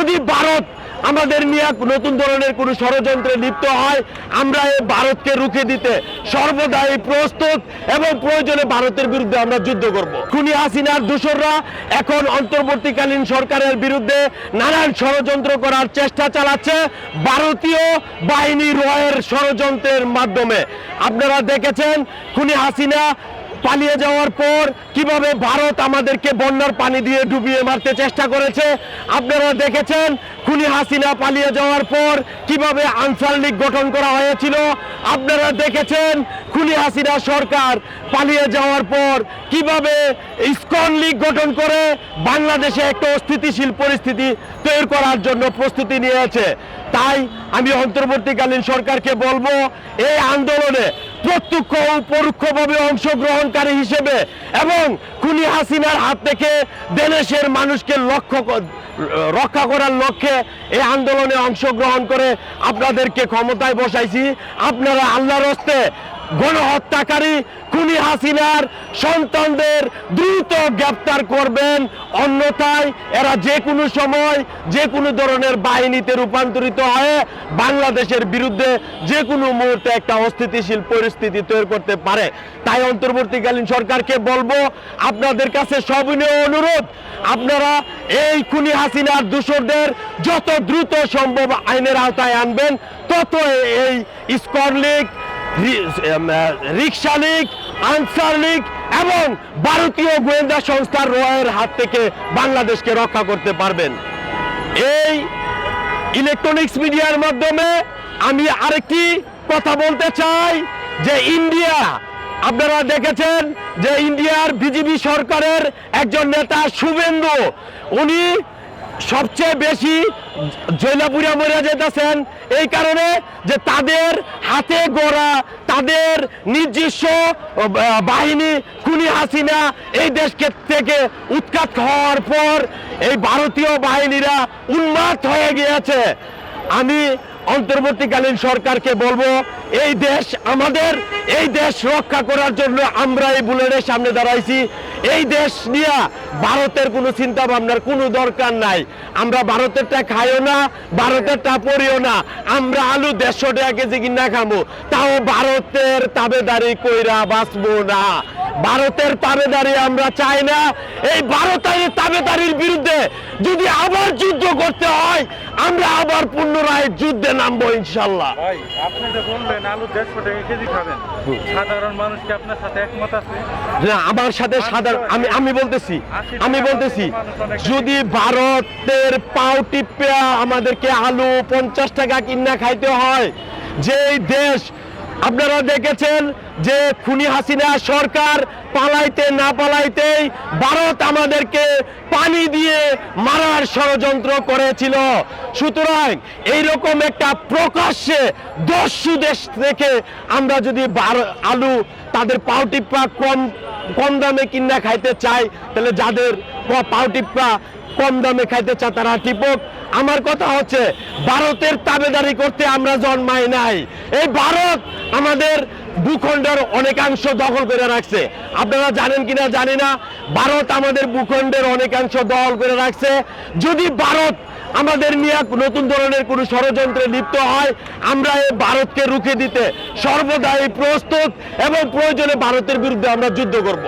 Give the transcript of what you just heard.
যদি ভারত আমাদের নিয়ে নতুন ধরনের কোনো ষড়যন্ত্রে লিপ্ত হয়, আমরা এই ভারতকে রুখে দিতে সর্বদাই প্রস্তুত এবং প্রয়োজনে ভারতের বিরুদ্ধে আমরা যুদ্ধ করব। খুনি হাসিনার দোসররা এখন অন্তর্বর্তীকালীন সরকারের বিরুদ্ধে নানান ষড়যন্ত্র করার চেষ্টা চালাচ্ছে ভারতীয় বাহিনী রয়ের ষড়যন্ত্রের মাধ্যমে। আপনারা দেখেছেন, খুনি হাসিনা পালিয়ে যাওয়ার পর কীভাবে ভারত আমাদেরকে বন্যার পানি দিয়ে ডুবিয়ে মারতে চেষ্টা করেছে, আপনারা দেখেছেন খুনি হাসিনা পালিয়ে যাওয়ার পর কীভাবে আনসার লীগ গঠন করা হয়েছিল, আপনারা দেখেছেন খুনি হাসিনা সরকার পালিয়ে যাওয়ার পর কীভাবে ইসকন লীগ গঠন করে বাংলাদেশে একটা অস্থিতিশীল পরিস্থিতি তৈরি করার জন্য প্রস্তুতি নিয়েছে। তাই আমি অন্তর্বর্তীকালীন সরকারকে বলব, এই আন্দোলনে প্রত্যক্ষ ও পরোক্ষভাবে অংশগ্রহণকারী হিসেবে এবং খুনি হাসিনার হাত থেকে দেশের মানুষকে লক্ষ্য রক্ষা করার লক্ষ্যে এই আন্দোলনে অংশগ্রহণ করে আপনাদেরকে ক্ষমতায় বসাইছি। আপনারা আল্লাহর হস্তে গণহত্যাকারী খুনি হাসিনার সন্তানদের দ্রুত গ্রেপ্তার করবেন। অন্যথায় এরা যে কোনো সময় যে কোনো ধরনের বাহিনীতে রূপান্তরিত হয়ে বাংলাদেশের বিরুদ্ধে যে কোনো মুহূর্তে একটা অস্থিতিশীল পরিস্থিতি তৈরি করতে পারে। তাই অন্তর্বর্তীকালীন সরকারকে বলব, আপনাদের কাছে সবিনয় অনুরোধ, আপনারা এই খুনি হাসিনার দূষরদের যত দ্রুত সম্ভব আইনের আওতায় আনবেন, তত এই স্কর league rickshaw league, Ansar league এবং ভারতীয় গোয়েন্দা সংস্থার রয়ের হাত থেকে বাংলাদেশকে রক্ষা করতে পারবেন। এই ইলেকট্রনিক্স মিডিয়ার মাধ্যমে আমি আরেকটি কথা বলতে চাই যে ইন্ডিয়া, আপনারা দেখেছেন যে ইন্ডিয়ার বিজেপি সরকারের একজন নেতা শুভেন্দু, উনি সবচেয়ে বেশি জৈলাপুরিয়া মরিয়া যেতেছেন। এই কারণে যে তাদের হাতে গড়া নিজস্ব বাহিনী খুনি হাসিনা এই দেশকে থেকে উৎখাত হওয়ার পর এই ভারতীয় বাহিনীরা উন্মাদ হয়ে গিয়েছে। আমি অন্তর্বর্তীকালীন সরকারকে বলব, এই দেশ আমাদের, এই দেশ রক্ষা করার জন্য আমরা এই বুলেটের সামনে দাঁড়াইছি। এই দেশ নিয়ে ভারতের কোনো চিন্তা ভাবনার কোনো দরকার নাই। আমরা ভারতেরটা খাইও না, ভারতেরটা পড়িও না। আমরা আলু দেড়শো টাকা কেজি কিনা খামো। তাও ভারতের তাবেদারি কইরা বাঁচবো না। ভারতের তাবেদারি আমরা চাই না। এই ভারতের তাবেদারির বিরুদ্ধে যদি আবার যুদ্ধ করতে হয়, আমরা আবার পুনরায় যুদ্ধে নামবো ইনশাল্লাহ। ভাই আপনি যে বললেন আলু দেড়শো টাকা কেজি খাবেন সাধারণ মানুষ কি আপনার সাথে একমত আছে? না আমার সাথে সাধারণ আমি আমি বলতেছি আমি বলতেছি যদি ভারতের পাও টিপে আমাদেরকে আলু পঞ্চাশ টাকা কিনা খাইতে হয় যেই দেশ আপনারা দেখেছেন যে খুনি হাসিনা সরকার পালাইতে না পালাইতেই ভারত আমাদেরকে পানি দিয়ে মারার ষড়যন্ত্র করেছিল। সুতরাং এইরকম একটা প্রকাশ্যে দস্যু দেশ থেকে আমরা যদি আলু তাদের পাউটিপা কম কম দামে কিনা খাইতে চাই তাহলে যাদের প- পাউটিপা কম দামে খাইতে চায় তারা টিপক। আমার কথা হচ্ছে, ভারতের তাবেদারি করতে আমরা জন্মাই নাই। এই ভারত আমাদের ভূখণ্ডের অনেকাংশ দখল করে রাখছে। আপনারা জানেন কিনা জানি না, ভারত আমাদের ভূখণ্ডের অনেকাংশ দখল করে রাখছে। যদি ভারত আমাদের নিয়ে নতুন ধরনের কোনো ষড়যন্ত্রে লিপ্ত হয়। আমরা এই ভারতকে রুখে দিতে সর্বদাই প্রস্তুত এবং প্রয়োজনে ভারতের বিরুদ্ধে আমরা যুদ্ধ করব।